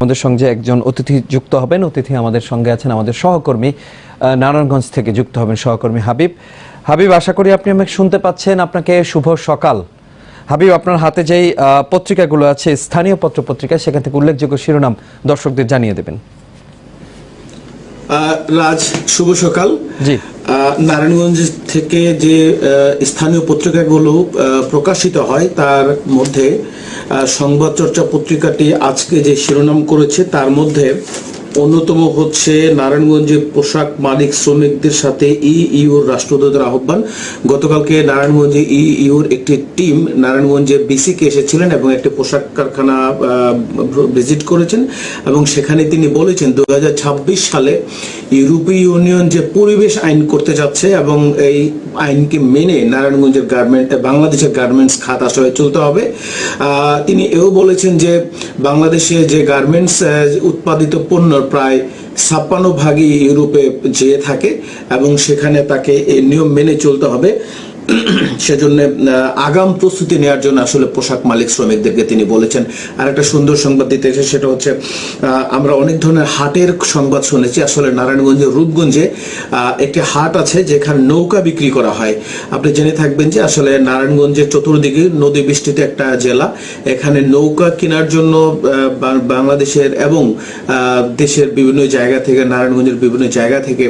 আমাদের সঙ্গে একজন অতিথি যুক্ত হবেন। অতিথি আমাদের সঙ্গে আছেন আমাদের সহকর্মী নারায়ণগঞ্জ থেকে যুক্ত হবেন সহকর্মী হাবিব। হাবিব, আশা করি আপনি আমাকে শুনতে পাচ্ছেন। আপনাকে শুভ সকাল। হাবিব, আপনার হাতে যেই পত্রিকাগুলো আছে, স্থানীয় পত্র পত্রিকা সেখান থেকে উল্লেখযোগ্য শিরোনাম দর্শকদের জানিয়ে দেবেন। রাজ শুভ সকাল। নারায়ণগঞ্জ থেকে যে স্থানীয় পত্রিকাগুলো প্রকাশিত হয় তার মধ্যে সংবাদ চর্চা পত্রিকাটি আজকে যে শিরোনাম করেছে তার মধ্যে অন্যতম হচ্ছে নারায়ণগঞ্জে পোশাক মালিক শ্রমিকদের সাথে ই ইউর রাষ্ট্রদূতের আহ্বান। গতকালকে নারায়ণগঞ্জে ই ইউর একটি টিম নারায়ণগঞ্জে বিসিকে এসেছিলেন এবং একটি পোশাক কারখানা ভিজিট করেছেন এবং সেখানে তিনি বলেছেন দু হাজার ছাব্বিশ সালে ইউরোপীয় ইউনিয়ন যে পরিবেশ আইন করতে যাচ্ছে এবং এই আইনকে মেনে নারায়ণগঞ্জের গার্মেন্ট, বাংলাদেশের গার্মেন্টস খাত আসলে চলতে হবে। তিনি এও বলেছেন যে, বাংলাদেশে যে গার্মেন্টস উৎপাদিত পণ্যর প্রায় ছাপ্পান্ন ভাগই ইউরোপে যেয়ে থাকে এবং সেখানে তাকে এই নিয়ম মেনে চলতে হবে। সেজন্য আগাম প্রস্তুতি নেওয়ার জন্য আসলে পোশাক মালিক শ্রমিকদেরকে তিনি বলেছেন। আর একটা সুন্দর সংবাদ দিতে এসে সেটা হচ্ছে আমরা অনেক ধরনের হাটের সংবাদ শুনেছি। আসলে নারায়ণগঞ্জের রূপগঞ্জে একটি হাট আছে যেখানে নৌকা বিক্রি করা হয়। আপনি জেনে থাকবেন যে আসলে নারায়ণগঞ্জের চতুর্দিকে নদী বেষ্টিত একটা জেলা। এখানে নৌকা কেনার জন্য বাংলাদেশের এবং দেশের বিভিন্ন জায়গা থেকে, নারায়ণগঞ্জের বিভিন্ন জায়গা থেকে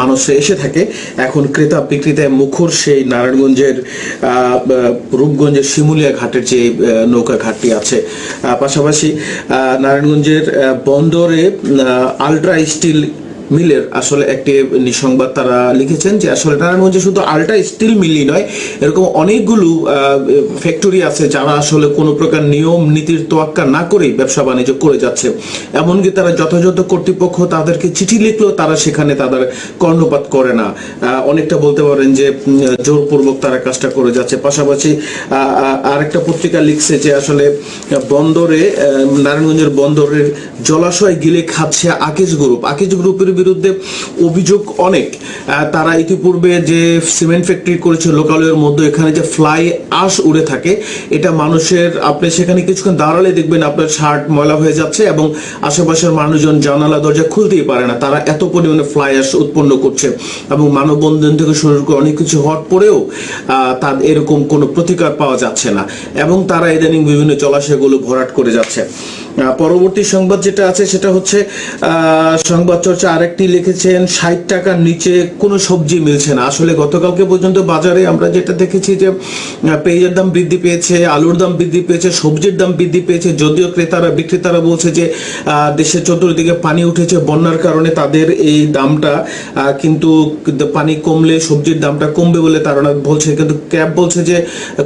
মানুষ এসে থাকে। এখন ক্রেতা বিক্রেতায় মুখর সেই নারায়ণগঞ্জের রূপগঞ্জের শিমুলিয়া ঘাটের যে নৌকা ঘাটটি আছে। পাশাপাশি নারায়ণগঞ্জের বন্দরে আলট্রা স্টিল মিলের আসলে একটি নিঃসংবাদ তারা লিখেছেন যে আসলে নারায়ণগঞ্জে শুধু আলট্রা স্টিল মিলই নয়, এরকম অনেকগুলো ফ্যাক্টরি আছে যারা আসলে কোনো প্রকার নিয়ম নীতির তোয়াক্কা না করেই ব্যবসা বাণিজ্য করে যাচ্ছে। এমনকি তারা যথাযথ কর্তৃপক্ষ তাদেরকে চিঠি লিখলেও তারা সেখানে তাদের কর্ণপাত করে না। অনেকটা বলতে পারেন যে জোরপূর্বক তারা কাজটা করে যাচ্ছে। পাশাপাশি আরেকটা পত্রিকা লিখছে যে আসলে বন্দরে নারায়ণগঞ্জের বন্দরের জলাশয় গিলে খাচ্ছে আকিজ গ্রুপ। আকিজ গ্রুপের বিরুদ্ধে অভিযোগ অনেক। তারা ইতিপূর্বে যে সিমেন্ট ফ্যাক্টরি করেছে লোকালয়ের মধ্যে এখানে যে ফ্লাই আশ উড়ে থাকে এটা মানুষের আপনি সেখানে কিছুক্ষণ দাঁড়ালে দেখবেন আপনার শার্ট ময়লা হয়ে যাচ্ছে এবং আশেপাশের মানুষজন জানালা দরজা খুলতেই পারে না। তারা এত পরিমাণে ফ্লাই আশ উৎপন্ন করছে এবং মানববন্ধন থেকে শুরু করে অনেক কিছু হট আহ, তার এরকম কোনো প্রতিকার পাওয়া যাচ্ছে না এবং তারা ইদানিং বিভিন্ন জলাশয়গুলো ভরাট করে যাচ্ছে। পরবর্তী সংবাদ যেটা আছে সেটা হচ্ছে সংবাদ চর্চা আরেকটি লিখেছেন, ষাট টাকার নিচে কোনো সবজি মিলছে না। আসলে গতকালকে পর্যন্ত বাজারে আমরা যেটা দেখেছি যে পেঁয়াজের দাম বৃদ্ধি পেয়েছে, আলুর দাম বৃদ্ধি পেয়েছে, সবজির দাম বৃদ্ধি পেয়েছে, যদিও ক্রেতারা, বিক্রেতারা বলছে যে দেশের চতুর্দিকে পানি উঠেছে বন্যার কারণে তাদের এই দামটা কিন্তু পানি কমলে সবজির দামটা কমবে বলে তারা বলছে। কিন্তু ক্যাব বলছে যে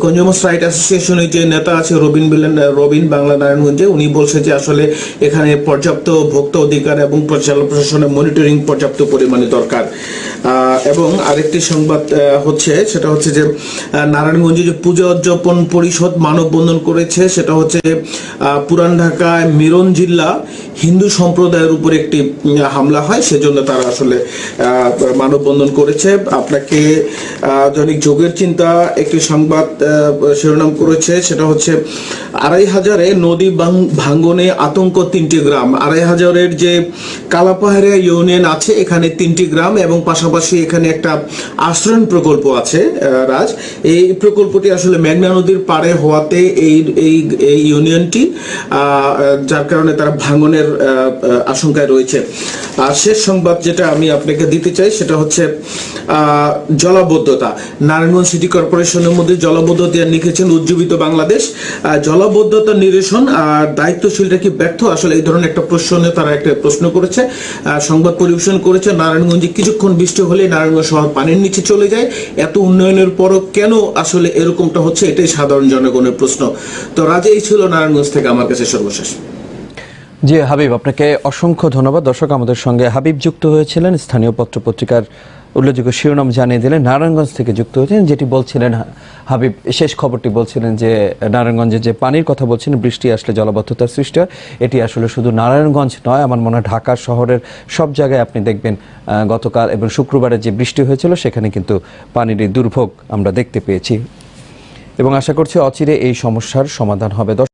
কনজিউমার্স রাইট অ্যাসোসিয়েশনের যে নেতা আছে রবিন বিলেন রবিন বাংলা নারায়ণগঞ্জে, উনি বলছে যে, আসলে এখানে পর্যাপ্ত ভোক্তা অধিকার এবং জেলা প্রশাসনের পর্যাপ্ত পরিমাণে দরকার। এবং আরেকটি সংবাদ হচ্ছে, সেটা হচ্ছে যে নারায়ণগঞ্জে যে পূজা উদযাপন পরিষদ মানববন্ধন করেছে, সেটা হচ্ছে পুরান ঢাকায় মিরন জিল্লা হিন্দু সম্প্রদায়ের উপর একটি হামলা হয়, সেজন্য তারা আসলে মানববন্ধন করেছে। আপনাকে দৈনিক যোগের চিন্তা একটি সংবাদ শিরোনাম করেছে, সেটা হচ্ছে, আড়াই হাজারে নদী ভাঙ্গনে আতঙ্ক তিনটি গ্রাম, আড়াই হাজারের যে কালাপাহাড়িয়া ইউনিয়ন আছে, এখানে তিনটি গ্রাম এবং পাশাপাশি এখানে একটা আশ্রয়ণ প্রকল্প আছে রাজ। এই প্রকল্পটি আসলে মেঘনা নদীর পাড়ে হওয়াতে এই এই ইউনিয়নটি যার কারণে তারা ভাঙনের আশঙ্কায় রয়েছে। আর শেষ সংবাদ যেটা আমি আপনাকে দিতে চাই, সেটা হচ্ছে জলাবদ্ধতা। নারায়ণগঞ্জ সিটি কর্পোরেশনের মধ্যে জলাবদ্ধতা লিখেছেন উজ্জীবিত বাংলাদেশ। জলাবদ্ধতা নিরসন আর দায়িত্বশীলরা কি ব্যর্থ? আসলে এই ধরনের একটা প্রশ্নে তারা একটা প্রশ্ন করেছে সংবাদ পরিবেশন করেছে। নারায়ণগঞ্জে কিছুক্ষণ বৃষ্টি হলে নারায়ণগঞ্জ শহর পানির নিচে চলে যায়। এত উন্নয়নের পরও কেন আসলে এরকমটা হচ্ছে? এটাই সাধারণ জনগণের প্রশ্ন। তো রাজা, এই ছিল নারায়ণগঞ্জ থেকে আমার কাছে সর্বশেষ। জি, হাবিব, আপনাকে অসংখ্য ধন্যবাদ। দর্শক, আমাদের সঙ্গে হাবিব যুক্ত হয়েছিলেন, স্থানীয় পত্র পত্রিকার উল্লেখযোগ্য শিরোনাম জানিয়ে দিলেন, নারায়ণগঞ্জ থেকে যুক্ত হয়েছেন যেটি বলছিলেন, হাবিব, শেষ খবরটি বলছিলেন যে, নারায়ণগঞ্জে যে পানির কথা বলছেন, বৃষ্টি আসলে জলবদ্ধতার সৃষ্টি হয়। এটি আসলে শুধু নারায়ণগঞ্জ নয়, আমার মনে হয় ঢাকা শহরের সব জায়গায় আপনি দেখবেন গতকাল এবং শুক্রবারে যে বৃষ্টি হয়েছিল, সেখানে কিন্তু পানির দুর্ভোগ আমরা দেখতে পেয়েছি। এবং আশা করছি অচিরে এই সমস্যার সমাধান হবে।